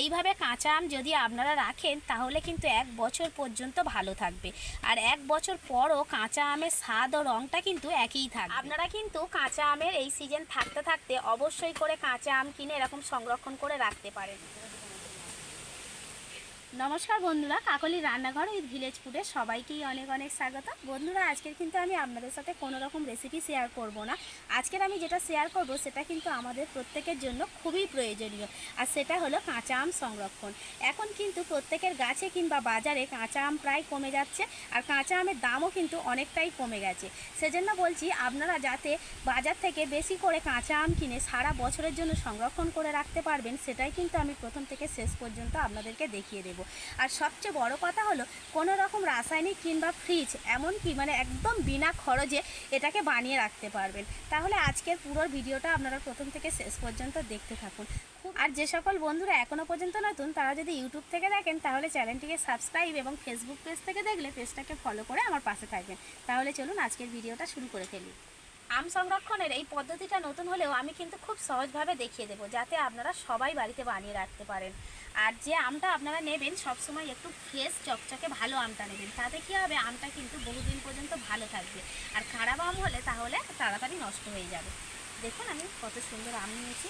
এইভাবে কাঁচা আম যদি আপনারা রাখেন, তাহলে কিন্তু এক বছর পর্যন্ত ভালো থাকবে। আর এক বছর পরও কাঁচা আমের স্বাদ ও রঙটা কিন্তু একই থাকবে। আপনারা কিন্তু কাঁচা আমের এই সিজন থাকতে থাকতে অবশ্যই করে কাঁচা আম কিনে এরকম সংরক্ষণ করে রাখতে পারেন। নমস্কার বন্ধুরা, কাকলি রান্নাঘর উইথ ভিলেজ ফুডে সবাইকেই অনেক অনেক স্বাগত। বন্ধুরা, আজকের কিন্তু আমি আপনাদের সাথে কোনো রকম রেসিপি শেয়ার করব না। আজকের আমি যেটা শেয়ার করব, সেটা কিন্তু আমাদের প্রত্যেকের জন্য খুবই প্রয়োজনীয়, আর সেটা হলো কাঁচা আম সংরক্ষণ। এখন কিন্তু প্রত্যেকের গাছে কিংবা বাজারে কাঁচা আম প্রায় কমে যাচ্ছে, আর কাঁচা আমের দামও কিন্তু অনেকটাই কমে গেছে। সেজন্য বলছি, আপনারা যাতে বাজার থেকে বেশি করে কাঁচা আম কিনে সারা বছরের জন্য সংরক্ষণ করে রাখতে পারবেন, সেটাই কিন্তু আমি প্রথম থেকে শেষ পর্যন্ত আপনাদেরকে দেখিয়ে দেবো। আর সবচেয়ে বড় কথা হলো, কোনো রকম রাসায়নিক কিংবা ফ্রিজ এমনকি মানে একদম বিনা খরচে এটাকে বানিয়ে রাখতে পারবেন। তাহলে আজকের পুরো ভিডিওটা আপনারা প্রথম থেকে শেষ পর্যন্ত দেখতে থাকুন। আর যে সকল বন্ধুরা এখনও পর্যন্ত নতুন, তারা যদি ইউটিউব থেকে দেখেন, তাহলে চ্যানেলটিকে সাবস্ক্রাইব এবং ফেসবুক পেজ থেকে দেখলে পেজটাকে ফলো করে আমার পাশে থাকবেন। তাহলে চলুন আজকের ভিডিওটা শুরু করে ফেলি। আম সংরক্ষণের এই পদ্ধতিটা নতুন হলেও আমি কিন্তু খুব সহজভাবে দেখিয়ে দেবো, যাতে আপনারা সবাই বাড়িতে বানিয়ে রাখতে পারেন। আর যে আমটা আপনারা নেবেন, সবসময় একটু ফ্রেশ, চকচকে ভালো আমটা নেবেন। তাতে কী হবে? আমটা কিন্তু বহুদিন পর্যন্ত ভালো থাকবে। আর খারাপ আম হলে তাহলে তাড়াতাড়ি নষ্ট হয়ে যাবে। দেখুন আমি কত সুন্দর আম নিয়েছি।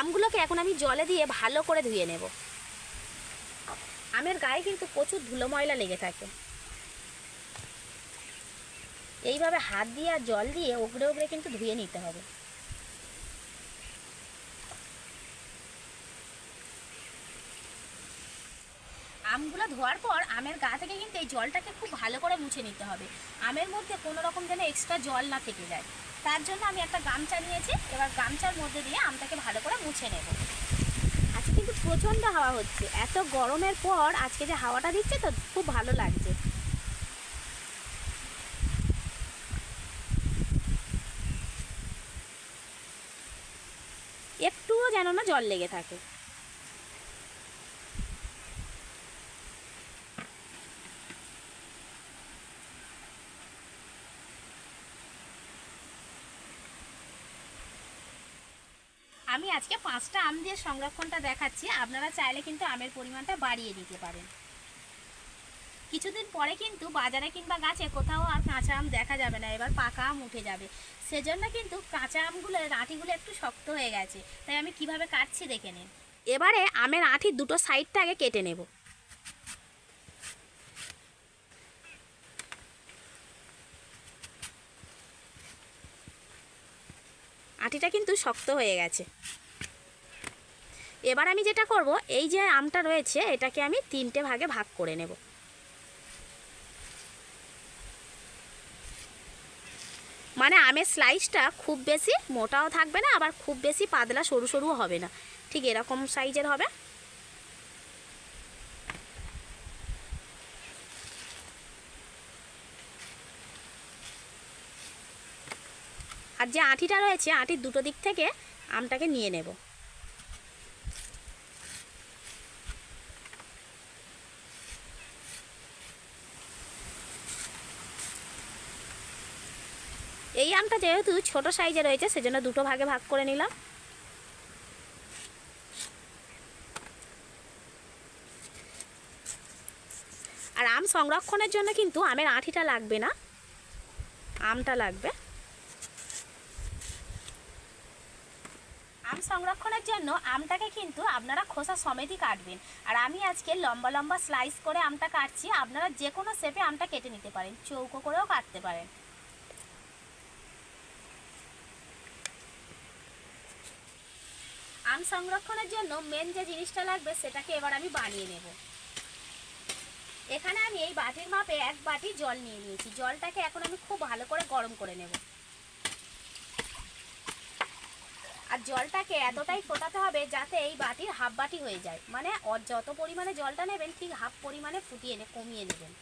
আমগুলোকে এখন আমি জলে দিয়ে ভালো করে ধুয়ে নেব। আমের গায়ে কিন্তু প্রচুর ধুলো ময়লা লেগে থাকে। এইভাবে হাত দিয়ে আর জল দিয়ে ওগড়ে ওগড়ে কিন্তু ধুয়ে নিতে হবে। আমগুলো ধোয়ার পর আমের গা থেকে কিন্তু এই জলটাকে খুব ভালো করে মুছে নিতে হবে। আমের মধ্যে কোনো রকম যেন এক্সট্রা জল না থেকে যায়। তার জন্য আমি একটা গামছা নিয়েছি। এবার গামছার মধ্যে দিয়ে আমটাকে ভালো করে মুছে নেব। আজকে কিন্তু প্রচণ্ড হাওয়া হচ্ছে। এত গরমের পর আজকে যে হাওয়াটা দিচ্ছে তো খুব ভালো লাগছে। একটুও যেন না জল লেগে থাকে। আমি আজকে পাঁচটা আম দিয়ে সংরক্ষণটা দেখাচ্ছি। আপনারা চাইলে কিন্তু আমের পরিমাণটা বাড়িয়ে দিতে পারেন। কিছুদিন পরে কিন্তু বাজারে কিংবা গাছে কোথাও আর কাঁচা আম দেখা যাবে না, এবার পাকা আম উঠে যাবে। সেজন্য কিন্তু কাঁচা আমগুলো আঁটিগুলো একটু শক্ত হয়ে গেছে। তাই আমি কীভাবে কাটছি দেখে নিন এবারে আমের আঁটির দুটো সাইডটা আগে কেটে নেব। আঁটিটা কিন্তু শক্ত হয়ে গেছে। এবার আমি যেটা করব, এই যে আমটা রয়েছে, এটাকে আমি তিনটে ভাগে ভাগ করে নেব। মানে আমের স্লাইসটা খুব বেশি মোটাও থাকবে না, আবার খুব বেশি পাতলা সরু সরুও হবে না। ঠিক এরকম সাইজের হবে। আর যে আঁটিটা রয়েছে, আঁটির দুটো দিক থেকে আমটাকে নিয়ে নেব। এই আমটা যেহেতু ছোট সাইজে রয়েছে, সেজন্য দুটো ভাগে ভাগ করে নিলাম। আর আম সংরক্ষণের জন্য কিন্তু আমের আঁঠিটা লাগবে না। আমটা লাগবে। আম সংরক্ষণের জন্য আমটাকে কিন্তু আপনারা খোসা সমেতই কাটবেন। আর আমি আজকে লম্বা লম্বা স্লাইস করে আমটা কাটছি। আপনারা যে কোনো শেপে আমটা কেটে নিতে পারেন, চৌকো করেও কাটতে পারেন। আম সংরক্ষণের জন্য মেন যে জিনিসটা লাগবে সেটাকে এবার আমি বানিয়ে নেব। এখানে আমি এই বাটির মাপে এক বাটি জল নিয়ে নিয়েছি। জলটাকে এখন আমি খুব ভালো করে গরম করে নেব। আর জলটাকে এতটাই ফোটাতে হবে যাতে এই বাটির হাফ বাটি হয়ে যায়। মানে যত পরিমাণে জলটা নেবেন, ঠিক হাফ পরিমাণে ফুটিয়ে নে কমিয়ে নেবেন।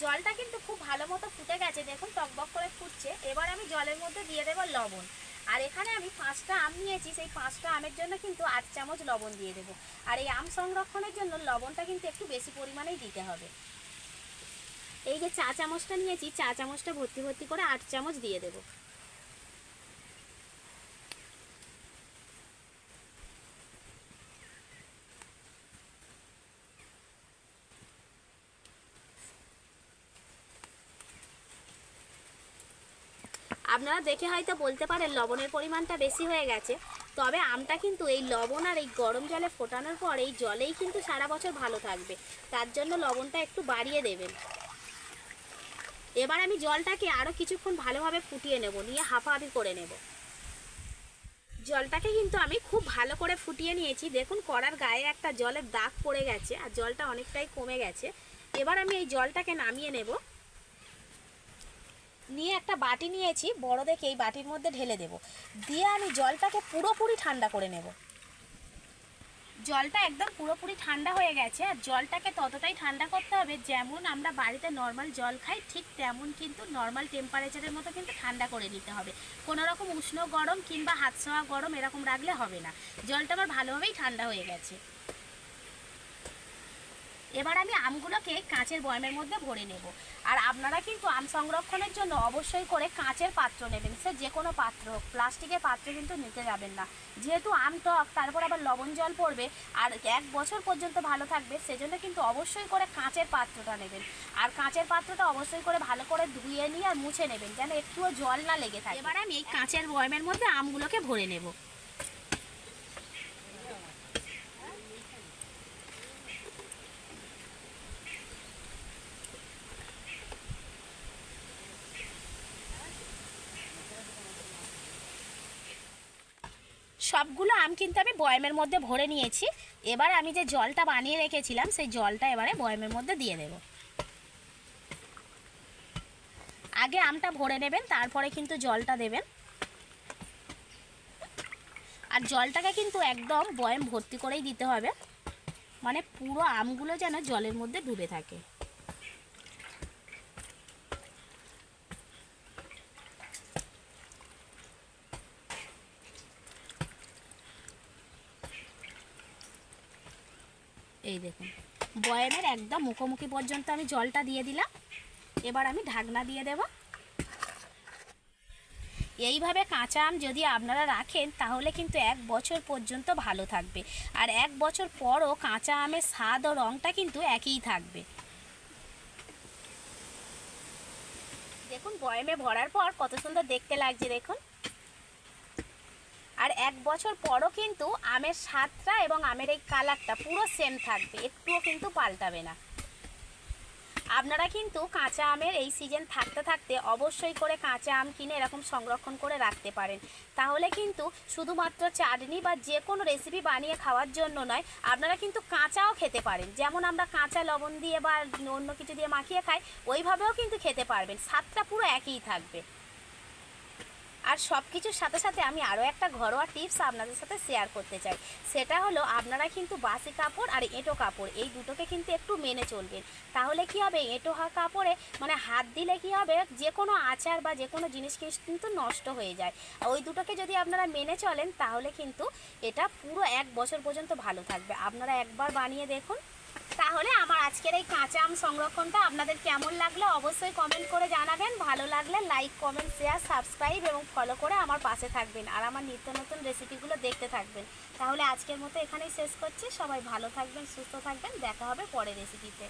জলটা কিন্তু খুব ভালো মতো ফুটে গেছে। দেখুন, টকবক করে ফুটছে। এবার আমি জলের মধ্যে দিয়ে দেবো লবণ। আর এখানে আমি পাঁচটা আম নিয়েছি, সেই পাঁচটা আমের জন্য কিন্তু আট চামচ লবণ দিয়ে দেবো। আর এই আম সংরক্ষণের জন্য লবণটা কিন্তু একটু বেশি পরিমাণেই দিতে হবে। এই যে চা চামচটা নিয়েছি, চা চামচটা ভর্তি ভর্তি করে আট চামচ দিয়ে দেবো। আপনারা দেখে হয়তো বলতে পারেন লবণের পরিমাণটা বেশি হয়ে গেছে। তবে আমটা কিন্তু এই লবণ আর এই গরম জলে ফোটানোর পর এই জলেই কিন্তু সারা বছর ভালো থাকবে। তার জন্য লবণটা একটু বাড়িয়ে দেবেন। এবার আমি জলটাকে আরও কিছুক্ষণ ভালোভাবে ফুটিয়ে নেব, নিয়ে হাফাহাফি করে নেব। জলটাকে কিন্তু আমি খুব ভালো করে ফুটিয়ে নিয়েছি। দেখুন, কড়ার গায়ে একটা জলের দাগ পড়ে গেছে আর জলটা অনেকটাই কমে গেছে। এবার আমি এই জলটাকে নামিয়ে নেব। নিয়ে একটা বাটি নিয়েছি, বড় দেখে এই বাটির মধ্যে ঢেলে দেব। দিয়ে আমি জলটাকে পুরোপুরি ঠান্ডা করে নেব। জলটা একদম পুরোপুরি ঠান্ডা হয়ে গেছে, আর জলটাকে ততটাই ঠান্ডা করতে হবে যেমন আমরা বাড়িতে নর্মাল জল খাই, ঠিক তেমন কিন্তু নর্মাল টেম্পারেচারের মতো কিন্তু ঠান্ডা করে নিতে হবে। কোনো রকম উষ্ণ গরম কিংবা হাত গরম এরকম রাখলে হবে না। জলটা আমার ভালোভাবেই ঠান্ডা হয়ে গেছে। এবার আমি আমগুলোকে কাঁচের বয়মের মধ্যে ভরে নেব। আর আপনারা কিন্তু আম সংরক্ষণের জন্য অবশ্যই করে কাঁচের পাত্র নেবেন। সে যে কোনো পাত্র হোক, প্লাস্টিকের পাত্র কিন্তু নিতে যাবেন না। যেহেতু আম টক, তারপর আবার লবণ জল পড়বে আর এক বছর পর্যন্ত ভালো থাকবে, সেজন্য কিন্তু অবশ্যই করে কাঁচের পাত্রটা নেবেন। আর কাঁচের পাত্রটা অবশ্যই করে ভালো করে ধুয়ে নিয়ে আর মুছে নেবেন, যেন একটুও জল না লেগে থাকে। এবার আমি এই কাঁচের বয়মের মধ্যে আমগুলোকে ভরে নেব। সবগুলো আম কিন্তু আমি বয়মের মধ্যে ভরে নিয়েছি। এবার আমি যে জলটা বানিয়ে রেখেছিলাম, সেই জলটা এবারে বয়মের মধ্যে দিয়ে দেব। আগে আমটা ভরে নেবেন, তারপরে কিন্তু জলটা দেবেন। আর জলটাকে কিন্তু একদম বয়ম ভর্তি করেই দিতে হবে। মানে পুরো আমগুলো যেন জলের মধ্যে ডুবে থাকে। এই দেখুন বয়ামের একদম মুখোমুখি পর্যন্ত আমি জলটা দিয়ে দিলাম। এবার আমি ঢাকনা দিয়ে দেব। এইভাবে কাঁচা আম যদি আপনারা রাখেন, তাহলে কিন্তু এক বছর পর্যন্ত ভালো থাকবে। আর এক বছর পরও কাঁচা আমের স্বাদ ও রঙটা কিন্তু একই থাকবে। দেখুন বয়ামে ভরার পর কত সুন্দর দেখতে লাগছে, দেখুন। আর এক বছর পরও কিন্তু আমের স্বাদটা এবং আমের এই কালারটা পুরো সেম থাকবে, একটুও কিন্তু পাল্টাবে না। আপনারা কিন্তু কাঁচা আমের এই সিজন থাকতে থাকতে অবশ্যই করে কাঁচা আম কিনে এরকম সংরক্ষণ করে রাখতে পারেন। তাহলে কিন্তু শুধুমাত্র চাটনি বা যে কোনো রেসিপি বানিয়ে খাওয়ার জন্য নয়, আপনারা কিন্তু কাঁচাও খেতে পারেন। যেমন আমরা কাঁচা লবণ দিয়ে বা অন্য কিছু দিয়ে মাখিয়ে খাই, ওইভাবেও কিন্তু খেতে পারবেন। স্বাদটা পুরো একই থাকবে। আর সব কিছুর সাথে সাথে আমি আরও একটা ঘরোয়া টিপস আপনাদের সাথে শেয়ার করতে চাই। সেটা হলো, আপনারা কিন্তু বাসি কাপড় আর এঁটো কাপড়, এই দুটোকে কিন্তু একটু মেনে চলবেন। তাহলে কি হবে? এঁটো কাপড়ে মানে হাত দিলে কি হবে? যে কোনো আচার বা যে কোনো জিনিস কিন্তু নষ্ট হয়ে যায়। ওই দুটোকে যদি আপনারা মেনে চলেন, তাহলে কিন্তু এটা পুরো এক বছর পর্যন্ত ভালো থাকবে। আপনারা একবার বানিয়ে দেখুন। তাহলে আমার আজকের এই কাঁচা আম সংরক্ষণটা আপনাদের কেমন লাগল অবশ্যই কমেন্ট করে জানাবেন। ভালো লাগলে লাইক কমেন্ট শেয়ার সাবস্ক্রাইব এবং ফলো করে আমার পাশে থাকবেন আর আমার নিত্য নতুন রেসিপিগুলো দেখতে থাকবেন। তাহলে আজকের মতো এখানেই শেষ করছি। সবাই ভালো থাকবেন, সুস্থ থাকবেন। দেখা হবে পরে রেসিপিতে